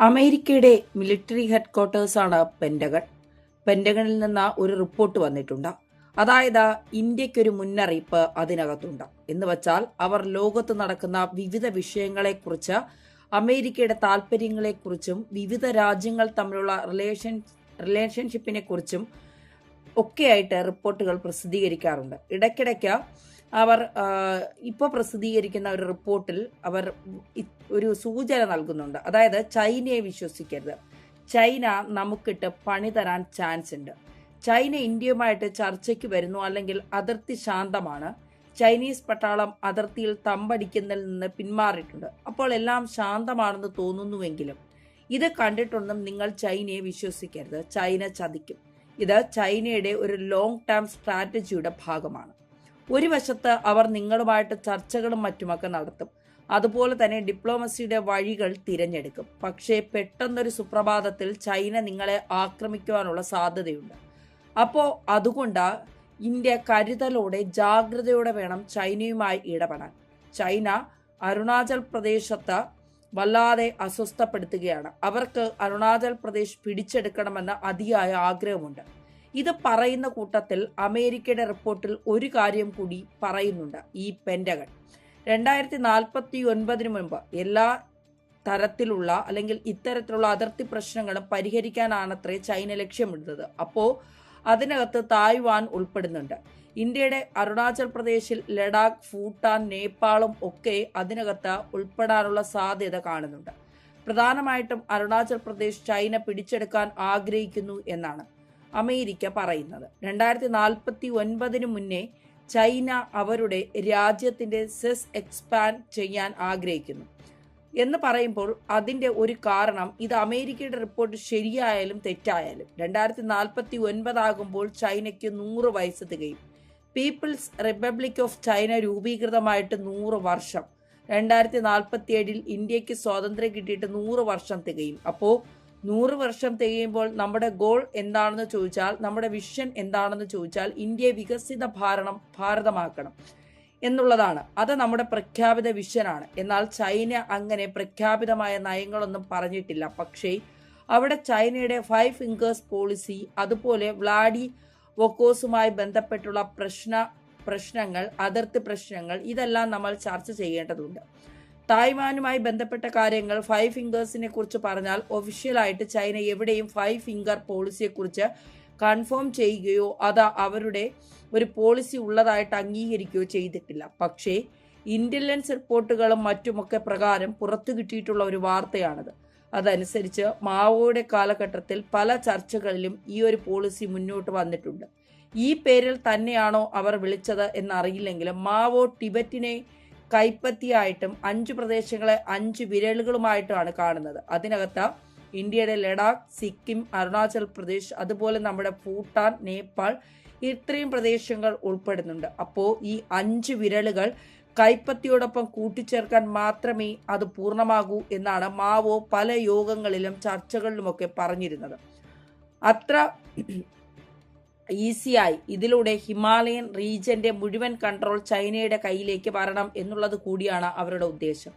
അമേരിക്കയുടെ military ഹെഡ്ക്വാർട്ടേഴ്സാണ് pentagon. പെൻഡഗണിൽ നിന്ന് ഒരു റിപ്പോർട്ട് വന്നിട്ടുണ്ട്. അതായത് ഇന്ത്യക്കൊരു മുന്നറിയിപ്പ് അതിനകത്തുണ്ട്. എന്ന് വച്ചാൽ അവർ ലോകത്ത് നടക്കുന്ന വിവിധ വിഷയങ്ങളെക്കുറിച്ച് അമേരിക്കയുടെ താല്പര്യങ്ങളെക്കുറിച്ചും വിവിധ രാജ്യങ്ങൾ തമ്മിലുള്ള റിലേഷൻ റിലേഷൻഷിപ്പിനെ കുറിച്ചും ഒക്കെയായിട്ട് റിപ്പോർട്ടുകൾ പ്രസിദ്ധീകരിക്കാറുണ്ട്. ഇടയ്ക്കിടയ്ക്ക് അവർ ഇപ്പോൾ പ്രസിദ്ധീകരിക്കുന്ന ഒരു റിപ്പോർട്ടിൽ അവർ ഒരു സൂചന നൽകുന്നുണ്ട്. അതായത് ചൈനയെ വിശ്വസിക്കരുത്. ചൈന നമുക്കിട്ട് പണി തരാൻ ചാൻസ് ഉണ്ട്. ചൈന ഇന്ത്യയുമായിട്ട് ചർച്ചയ്ക്ക് വരുന്നു അല്ലെങ്കിൽ അതിർത്തി ശാന്തമാണ്. ചൈനീസ് പട്ടാളം അതിർത്തിയിൽ തമ്പടിക്കുന്നതിൽ നിന്ന് പിന്മാറിയിട്ടുണ്ട്. അപ്പോൾ എല്ലാം ശാന്തമാണെന്ന് തോന്നുന്നുവെങ്കിലും ഇത് കണ്ടിട്ടൊന്നും നിങ്ങൾ ചൈനയെ വിശ്വസിക്കരുത്. ചൈന ചതിക്കും. ഇത് ചൈനയുടെ ഒരു ലോങ് ടേം സ്ട്രാറ്റജിയുടെ ഭാഗമാണ്. ഒരു വശത്ത് അവർ നിങ്ങളുമായിട്ട് ചർച്ചകളും മറ്റുമൊക്കെ നടത്തും. അതുപോലെ തന്നെ ഡിപ്ലോമസിയുടെ വഴികൾ തിരഞ്ഞെടുക്കും. പക്ഷേ പെട്ടെന്നൊരു സുപ്രഭാതത്തിൽ ചൈന നിങ്ങളെ ആക്രമിക്കുവാനുള്ള സാധ്യതയുണ്ട്. അപ്പോൾ അതുകൊണ്ട് ഇന്ത്യ കരുതലോടെ ജാഗ്രതയോടെ വേണം ചൈനയുമായി ഇടപെടാൻ. ചൈന അരുണാചൽ പ്രദേശത്ത് വല്ലാതെ അസ്വസ്ഥപ്പെടുത്തുകയാണ്. അവർക്ക് അരുണാചൽ പ്രദേശ് പിടിച്ചെടുക്കണമെന്ന് അതിയായ ആഗ്രഹമുണ്ട്. ഇത് പറയുന്ന കൂട്ടത്തിൽ അമേരിക്കയുടെ റിപ്പോർട്ടിൽ ഒരു കാര്യം കൂടി പറയുന്നുണ്ട്. ഈ പെൻഡഗൺ രണ്ടായിരത്തി നാൽപ്പത്തി ഒൻപതിനു മുൻപ് എല്ലാ തരത്തിലുള്ള അല്ലെങ്കിൽ ഇത്തരത്തിലുള്ള അതിർത്തി പ്രശ്നങ്ങളും പരിഹരിക്കാനാണത്രേ ചൈന ലക്ഷ്യമിടുന്നത്. അപ്പോൾ അതിനകത്ത് തായ്വാൻ ഉൾപ്പെടുന്നുണ്ട്. ഇന്ത്യയുടെ അരുണാചൽ പ്രദേശിൽ ലഡാക്ക് ഭൂട്ടാൻ നേപ്പാളും ഒക്കെ അതിനകത്ത് ഉൾപ്പെടാനുള്ള സാധ്യത കാണുന്നുണ്ട്. പ്രധാനമായിട്ടും അരുണാചൽ പ്രദേശ് ചൈന പിടിച്ചെടുക്കാൻ ആഗ്രഹിക്കുന്നു എന്നാണ്. അമേരിക്ക പറയുന്നത്. രണ്ടായിരത്തി നാൽപ്പത്തി ഒൻപതിന് മുന്നേ ചൈന അവരുടെ രാജ്യത്തിന്റെ സെസ് എക്സ്പാൻഡ് ചെയ്യാൻ ആഗ്രഹിക്കുന്നു. എന്ന് പറയുമ്പോൾ അതിന്റെ ഒരു കാരണം ഇത് അമേരിക്കയുടെ റിപ്പോർട്ട് ശരിയായാലും തെറ്റായാലും. രണ്ടായിരത്തി നാൽപ്പത്തി ഒൻപതാകുമ്പോൾ ചൈനയ്ക്ക് നൂറ് വയസ്സ് തികയും. പീപ്പിൾസ് റിപ്പബ്ലിക് ഓഫ് ചൈന രൂപീകൃതമായിട്ട് നൂറ് വർഷം. രണ്ടായിരത്തി നാൽപ്പത്തി ഏഴിൽ ഇന്ത്യയ്ക്ക് സ്വാതന്ത്ര്യം കിട്ടിയിട്ട് നൂറ് വർഷം തികയും. അപ്പോൾ നൂറ് വർഷം തികയുമ്പോൾ നമ്മുടെ ഗോൾ എന്താണെന്ന് ചോദിച്ചാൽ നമ്മുടെ വിഷൻ എന്താണെന്ന് ചോദിച്ചാൽ ഇന്ത്യയെ വികസിത ഭാരണം ഭാരതമാക്കണം എന്നുള്ളതാണ്. അത് നമ്മുടെ പ്രഖ്യാപിത വിഷനാണ്. എന്നാൽ ചൈന അങ്ങനെ പ്രഖ്യാപിതമായ നയങ്ങളൊന്നും പറഞ്ഞിട്ടില്ല. പക്ഷേ അവിടെ ചൈനയുടെ ഫൈവ് ഫിംഗേഴ്സ് പോളിസി അതുപോലെ വ്ലാഡി വൊക്കോസുമായി ബന്ധപ്പെട്ടുള്ള പ്രശ്ന പ്രശ്നങ്ങൾ അതിർത്തി പ്രശ്നങ്ങൾ ഇതെല്ലാം നമ്മൾ ചർച്ച ചെയ്യേണ്ടതുണ്ട്. തായ്വാനുമായി ബന്ധപ്പെട്ട കാര്യങ്ങൾ ഫൈവ് ഫിംഗേഴ്സിനെ കുറിച്ച് പറഞ്ഞാൽ ഒഫീഷ്യലായിട്ട് ചൈന എവിടെയും ഫൈവ് ഫിംഗർ പോളിസിയെക്കുറിച്ച് കൺഫേം ചെയ്യുകയോ അത് അവരുടെ ഒരു പോളിസി ഉള്ളതായിട്ട് അംഗീകരിക്കുകയോ ചെയ്തിട്ടില്ല. പക്ഷേ ഇന്റലിജൻസ് റിപ്പോർട്ടുകളും മറ്റുമൊക്കെ പ്രകാരം പുറത്തു കിട്ടിയിട്ടുള്ള ഒരു വാർത്തയാണത്. അതനുസരിച്ച് മാവോയുടെ കാലഘട്ടത്തിൽ പല ചർച്ചകളിലും ഈ ഒരു പോളിസി മുന്നോട്ട് വന്നിട്ടുണ്ട്. ഈ പേരിൽ തന്നെയാണോ അവർ വിളിച്ചത് എന്നറിയില്ലെങ്കിലും മാവോ ടിബറ്റിനെ കൈപ്പത്തിയായിട്ടും അഞ്ച് പ്രദേശങ്ങളെ അഞ്ച് വിരലുകളുമായിട്ടുമാണ് കാണുന്നത്. അതിനകത്ത് ഇന്ത്യയുടെ ലഡാക്ക് സിക്കിം അരുണാചൽ പ്രദേശ് അതുപോലെ നമ്മുടെ ഭൂട്ടാൻ നേപ്പാൾ ഇത്രയും പ്രദേശങ്ങൾ ഉൾപ്പെടുന്നുണ്ട്. അപ്പോൾ ഈ അഞ്ച് വിരലുകൾ കൈപ്പത്തിയോടൊപ്പം കൂട്ടിച്ചേർക്കാൻ മാത്രമേ അത് പൂർണമാകൂ എന്നാണ് മാവോ പല യോഗങ്ങളിലും ചർച്ചകളിലുമൊക്കെ പറഞ്ഞിരുന്നത്. അത്ര ഈസിയായി. ഇതിലൂടെ ഹിമാലയൻ റീജിയന്റെ മുഴുവൻ കൺട്രോൾ ചൈനയുടെ കയ്യിലേക്ക് വരണം എന്നുള്ളത് കൂടിയാണ് അവരുടെ ഉദ്ദേശം.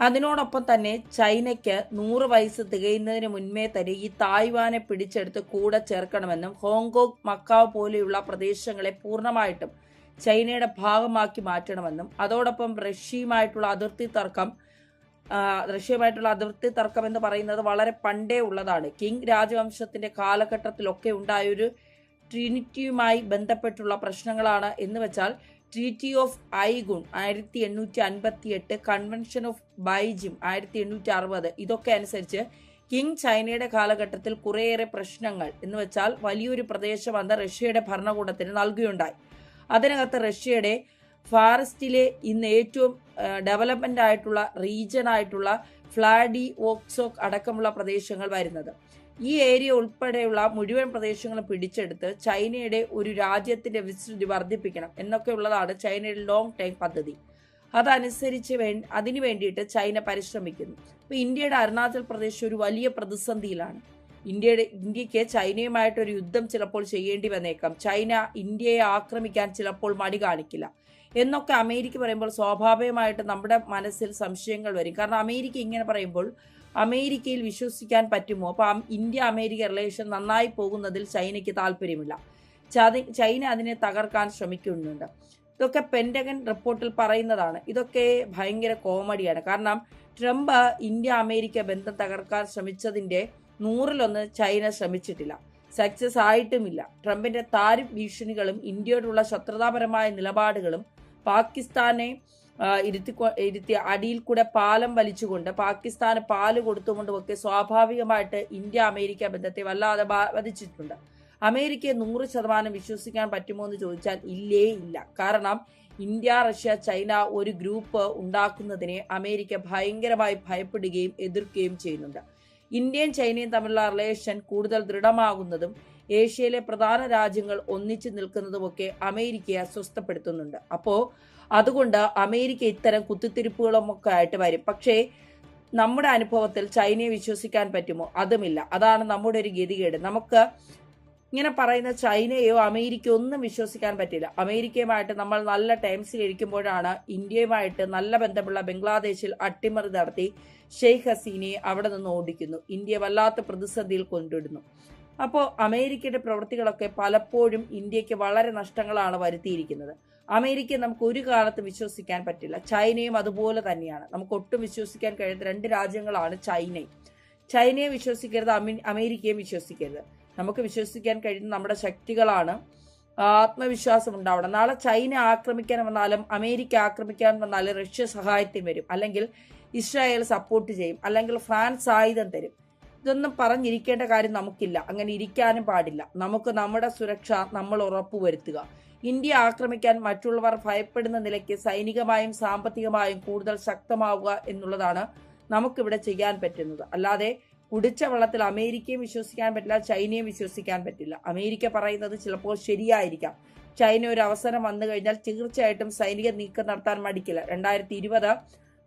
അതിനോടൊപ്പം തന്നെ ചൈനയ്ക്ക് നൂറ് വയസ്സ് തികയുന്നതിന് മുൻപേ തന്നെ ഈ തായ്വാനെ പിടിച്ചെടുത്ത് കൂടെ ചേർക്കണമെന്നും ഹോങ്കോങ് മക്കാവ് പോലെയുള്ള പ്രദേശങ്ങളെ പൂർണമായിട്ടും ചൈനയുടെ ഭാഗമാക്കി മാറ്റണമെന്നും അതോടൊപ്പം റഷ്യയുമായിട്ടുള്ള അതിർത്തി തർക്കം റഷ്യയുമായിട്ടുള്ള അതിർത്തി തർക്കം എന്ന് പറയുന്നത് വളരെ പണ്ടേ ഉള്ളതാണ്. കിങ് രാജവംശത്തിന്റെ കാലഘട്ടത്തിലൊക്കെ ഉണ്ടായൊരു ട്രിനിറ്റിയുമായി ബന്ധപ്പെട്ടുള്ള പ്രശ്നങ്ങളാണ് എന്ന് വെച്ചാൽ ട്രീറ്റി ഓഫ് ഐഗുൺ ആയിരത്തി എണ്ണൂറ്റി അൻപത്തി എട്ട് കൺവെൻഷൻ ഓഫ് ബൈജിം ആയിരത്തി എണ്ണൂറ്റി അറുപത് ഇതൊക്കെ അനുസരിച്ച് കിങ് ചൈനയുടെ കാലഘട്ടത്തിൽ കുറേയേറെ പ്രശ്നങ്ങൾ എന്ന് വെച്ചാൽ വലിയൊരു പ്രദേശം അന്ന് റഷ്യയുടെ ഭരണകൂടത്തിന് നൽകുകയുണ്ടായി. അതിനകത്ത് റഷ്യയുടെ ഫാറസ്റ്റിലെ ഇന്ന് ഏറ്റവും ഡെവലപ്മെന്റ് ആയിട്ടുള്ള റീജിയൻ ആയിട്ടുള്ള ഫ്ലാഡി ഓക്സോക്ക് അടക്കമുള്ള പ്രദേശങ്ങൾ വരുന്നത്. ഈ ഏരിയ ഉൾപ്പെടെയുള്ള മുഴുവൻ പ്രദേശങ്ങളും പിടിച്ചെടുത്ത് ചൈനയുടെ ഒരു രാജ്യത്തിന്റെ വിസ്തൃതി വർദ്ധിപ്പിക്കണം എന്നൊക്കെയുള്ളതാണ് ചൈനയുടെ ലോങ് ടൈം പദ്ധതി. അതനുസരിച്ച് വേ അതിനു വേണ്ടിയിട്ട് ചൈന പരിശ്രമിക്കുന്നു. ഇപ്പൊ ഇന്ത്യയുടെ അരുണാചൽ പ്രദേശ് ഒരു വലിയ പ്രതിസന്ധിയിലാണ്. ഇന്ത്യയുടെ ഇന്ത്യയ്ക്ക് ചൈനയുമായിട്ടൊരു യുദ്ധം ചിലപ്പോൾ ചെയ്യേണ്ടി വന്നേക്കാം. ചൈന ഇന്ത്യയെ ആക്രമിക്കാൻ ചിലപ്പോൾ മടി കാണിക്കില്ല. എന്നൊക്കെ അമേരിക്ക പറയുമ്പോൾ സ്വാഭാവികമായിട്ട് നമ്മുടെ മനസ്സിൽ സംശയങ്ങൾ വരും. കാരണം അമേരിക്ക ഇങ്ങനെ പറയുമ്പോൾ അമേരിക്കയിൽ വിശ്വസിക്കാൻ പറ്റുമോ? അപ്പം ഇന്ത്യ അമേരിക്ക റിലേഷൻ നന്നായി പോകുന്നതിൽ ചൈനയ്ക്ക് താല്പര്യമില്ല. ചൈന അതിനെ തകർക്കാൻ ശ്രമിക്കുന്നുണ്ട്. ഇതൊക്കെ പെന്റഗൺ റിപ്പോർട്ടിൽ പറയുന്നതാണ്. ഇതൊക്കെ ഭയങ്കര കോമഡിയാണ്. കാരണം ട്രംപ് ഇന്ത്യ അമേരിക്ക ബന്ധം തകർക്കാൻ ശ്രമിച്ചതിന്റെ നൂറിലൊന്ന് ചൈന ശ്രമിച്ചിട്ടില്ല. സക്സസ് ആയിട്ടുമില്ല. ട്രംപിന്റെ താരിഫ് ഭീഷണികളും ഇന്ത്യയോടുള്ള ശത്രുതാപരമായ നിലപാടുകളും പാകിസ്ഥാനെ ഇരുത്തി ഇരുത്തി അടിയിൽ കൂടെ പാലം വലിച്ചുകൊണ്ട് പാകിസ്ഥാന് പാൽ കൊടുത്തുകൊണ്ടും ഒക്കെ സ്വാഭാവികമായിട്ട് ഇന്ത്യ അമേരിക്ക ബന്ധത്തെ വല്ലാതെ ബാധിച്ചിട്ടുണ്ട്. അമേരിക്കയെ നൂറ് ശതമാനം വിശ്വസിക്കാൻ പറ്റുമോ എന്ന് ചോദിച്ചാൽ ഇല്ലേ ഇല്ല. കാരണം ഇന്ത്യ റഷ്യ ചൈന ഒരു ഗ്രൂപ്പ് ഉണ്ടാക്കുന്നതിനെ അമേരിക്ക ഭയങ്കരമായി ഭയപ്പെടുകയും എതിർക്കുകയും ചെയ്യുന്നുണ്ട്. ഇന്ത്യയും ചൈനയും തമ്മിലുള്ള റിലേഷൻ കൂടുതൽ ദൃഢമാകുന്നതും ഏഷ്യയിലെ പ്രധാന രാജ്യങ്ങൾ ഒന്നിച്ചു നിൽക്കുന്നതുമൊക്കെ അമേരിക്കയെ അസ്വസ്ഥപ്പെടുത്തുന്നുണ്ട്. അപ്പോൾ അതുകൊണ്ട് അമേരിക്ക ഇത്തരം കുത്തിത്തിരിപ്പുകളും ഒക്കെ ആയിട്ട് വരും. പക്ഷേ നമ്മുടെ അനുഭവത്തിൽ ചൈനയെ വിശ്വസിക്കാൻ പറ്റുമോ? അതുമില്ല. അതാണ് നമ്മുടെ ഒരു ഗതികേട്. നമുക്ക് ഇങ്ങനെ പറയുന്ന ചൈനയോ അമേരിക്കയോ ഒന്നും വിശ്വസിക്കാൻ പറ്റില്ല. അമേരിക്കയുമായിട്ട് നമ്മൾ നല്ല ടൈംസിൽ ഇരിക്കുമ്പോഴാണ് ഇന്ത്യയുമായിട്ട് നല്ല ബന്ധമുള്ള ബംഗ്ലാദേശിൽ അട്ടിമറി നടത്തി ഷെയ്ഖ് ഹസീനയെ അവിടെ നിന്ന് ഓടിക്കുന്നു. ഇന്ത്യ വല്ലാത്ത പ്രതിസന്ധിയിൽ കൊണ്ടിടുന്നു. അപ്പോൾ അമേരിക്കയുടെ പ്രവൃത്തികളൊക്കെ പലപ്പോഴും ഇന്ത്യയ്ക്ക് വളരെ നഷ്ടങ്ങളാണ് വരുത്തിയിരിക്കുന്നത്. അമേരിക്ക നമുക്ക് ഒരു കാലത്ത് വിശ്വസിക്കാൻ പറ്റില്ല. ചൈനയും അതുപോലെ തന്നെയാണ്. നമുക്ക് ഒട്ടും വിശ്വസിക്കാൻ കഴിയാത്ത രണ്ട് രാജ്യങ്ങളാണ് ചൈനയും ചൈനയെ വിശ്വസിക്കരുത് അമേരിക്കയും വിശ്വസിക്കരുത്. നമുക്ക് വിശ്വസിക്കാൻ കഴിയുന്ന നമ്മുടെ ശക്തികളാണ് ആത്മവിശ്വാസം ഉണ്ടാവണം. നാളെ ചൈന ആക്രമിക്കാൻ വന്നാലും അമേരിക്ക ആക്രമിക്കാൻ വന്നാലും റഷ്യ സഹായത്തിന് വരും. അല്ലെങ്കിൽ ഇസ്രായേൽ സപ്പോർട്ട് ചെയ്യും. അല്ലെങ്കിൽ ഫ്രാൻസ് ആയുധം തരും. ഇതൊന്നും പറഞ്ഞിരിക്കേണ്ട കാര്യം നമുക്കില്ല. അങ്ങനെ ഇരിക്കാനും പാടില്ല. നമുക്ക് നമ്മുടെ സുരക്ഷ നമ്മൾ ഉറപ്പുവരുത്തുക. ഇന്ത്യ ആക്രമിക്കാൻ മറ്റുള്ളവർ ഭയപ്പെടുന്ന നിലയ്ക്ക് സൈനികമായും സാമ്പത്തികമായും കൂടുതൽ ശക്തമാവുക എന്നുള്ളതാണ് നമുക്കിവിടെ ചെയ്യാൻ പറ്റുന്നത്. അല്ലാതെ കുടിച്ച വെള്ളത്തിൽ അമേരിക്കയും വിശ്വസിക്കാൻ പറ്റില്ല ചൈനയും വിശ്വസിക്കാൻ പറ്റില്ല. അമേരിക്ക പറയുന്നത് ചിലപ്പോൾ ശരിയായിരിക്കാം. ചൈന ഒരു അവസരം വന്നു കഴിഞ്ഞാൽ തീർച്ചയായിട്ടും സൈനിക നീക്കം നടത്താൻ മടിക്കില്ല. രണ്ടായിരത്തി ഇരുപത്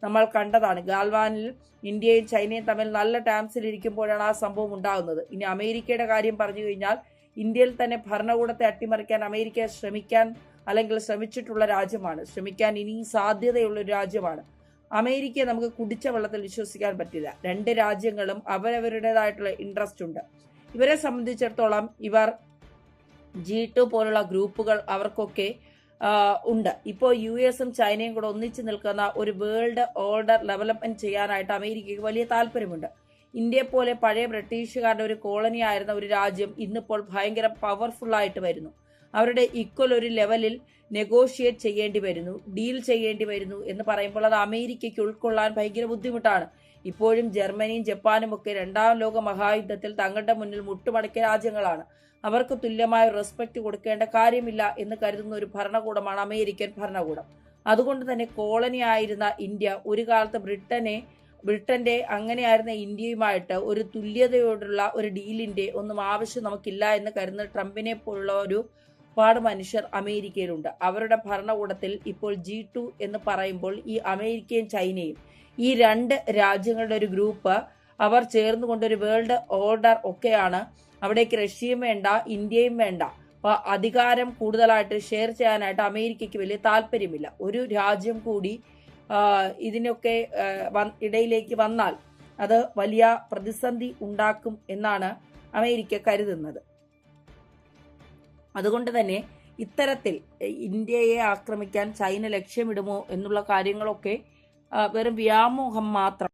നമ്മൾ കണ്ടതാണ്. ഗാൽവാനിൽ ഇന്ത്യയും ചൈനയും തമ്മിൽ നല്ല ടാംസിൽ ഇരിക്കുമ്പോഴാണ് ആ സംഭവം ഉണ്ടാകുന്നത്. ഇനി അമേരിക്കയുടെ കാര്യം പറഞ്ഞു കഴിഞ്ഞാൽ ഇന്ത്യയിൽ തന്നെ ഭരണകൂടത്തെ അട്ടിമറിക്കാൻ അമേരിക്ക ശ്രമിക്കാൻ അല്ലെങ്കിൽ ശ്രമിച്ചിട്ടുള്ള രാജ്യമാണ്. ശ്രമിക്കാൻ ഇനി സാധ്യതയുള്ള ഒരു രാജ്യമാണ്. അമേരിക്കയെ നമുക്ക് കുടിച്ച വെള്ളത്തിൽ വിശ്വസിക്കാൻ പറ്റില്ല. രണ്ട് രാജ്യങ്ങളും അവരവരുടേതായിട്ടുള്ള ഇൻട്രസ്റ്റ് ഉണ്ട്. ഇവരെ സംബന്ധിച്ചിടത്തോളം ഇവർ ജി ടു പോലുള്ള ഗ്രൂപ്പുകൾ അവർക്കൊക്കെ ഉണ്ട്. ഇപ്പോൾ യു എസും ചൈനയും കൂടെ ഒന്നിച്ചു നിൽക്കുന്ന ഒരു വേൾഡ് ഓർഡർ ഡെവലപ്മെന്റ് ചെയ്യാനായിട്ട് അമേരിക്കയ്ക്ക് വലിയ താല്പര്യമുണ്ട്. ഇന്ത്യയെ പോലെ പഴയ ബ്രിട്ടീഷുകാരുടെ ഒരു കോളനി ആയിരുന്ന ഒരു രാജ്യം ഇന്നിപ്പോൾ ഭയങ്കര പവർഫുൾ ആയിട്ട് വരുന്നു. അവരുടെ ഇക്വൽ ഒരു ലെവലിൽ നെഗോഷിയേറ്റ് ചെയ്യേണ്ടി വരുന്നു ഡീൽ ചെയ്യേണ്ടി വരുന്നു എന്ന് പറയുമ്പോൾ അത് അമേരിക്കയ്ക്ക് ഉൾക്കൊള്ളാൻ ഭയങ്കര ബുദ്ധിമുട്ടാണ്. ഇപ്പോഴും ജർമ്മനിയും ജപ്പാനും ഒക്കെ രണ്ടാം ലോക മഹായുദ്ധത്തിൽ തങ്ങളുടെ മുന്നിൽ മുട്ടുമടക്കിയ രാജ്യങ്ങളാണ്. അവർക്ക് തുല്യമായ റെസ്പെക്ട് കൊടുക്കേണ്ട കാര്യമില്ല എന്ന് കരുതുന്ന ഒരു ഭരണകൂടമാണ് അമേരിക്കൻ ഭരണകൂടം. അതുകൊണ്ട് തന്നെ കോളനി ആയിരുന്ന ഇന്ത്യ ഒരു കാലത്ത് ബ്രിട്ടനെ ബ്രിട്ടന്റെ അങ്ങനെയായിരുന്ന ഇന്ത്യയുമായിട്ട് ഒരു തുല്യതയോടുള്ള ഒരു ഡീലിന്റെ ഒന്നും ആവശ്യം നമുക്കില്ല എന്ന് കരുതുന്ന ട്രംപിനെ പോലുള്ള ഒരു ഒരുപാട് മനുഷ്യർ അമേരിക്കയിലുണ്ട്. അവരുടെ ഭരണകൂടത്തിൽ ഇപ്പോൾ ജി ടു എന്ന് പറയുമ്പോൾ ഈ അമേരിക്കയും ചൈനയും ഈ രണ്ട് രാജ്യങ്ങളുടെ ഒരു ഗ്രൂപ്പ് അവർ ചേർന്നുകൊണ്ടൊരു വേൾഡ് ഓർഡർ ഒക്കെയാണ് അവിടേക്ക് റഷ്യയും വേണ്ട ഇന്ത്യയും വേണ്ട. അപ്പൊ അധികാരം കൂടുതലായിട്ട് ഷെയർ ചെയ്യാനായിട്ട് അമേരിക്കയ്ക്ക് വലിയ താല്പര്യമില്ല. ഒരു രാജ്യം കൂടി ഇതിനൊക്കെ ഇടയിലേക്ക് വന്നാൽ അത് വലിയ പ്രതിസന്ധി ഉണ്ടാക്കും എന്നാണ് അമേരിക്ക കരുതുന്നത്. അതുകൊണ്ട് തന്നെ ഇത്തരത്തിൽ ഇന്ത്യയെ ആക്രമിക്കാൻ ചൈന ലക്ഷ്യമിടുമോ എന്നുള്ള കാര്യങ്ങളൊക്കെ വെറും വ്യാമോഹം മാത്രം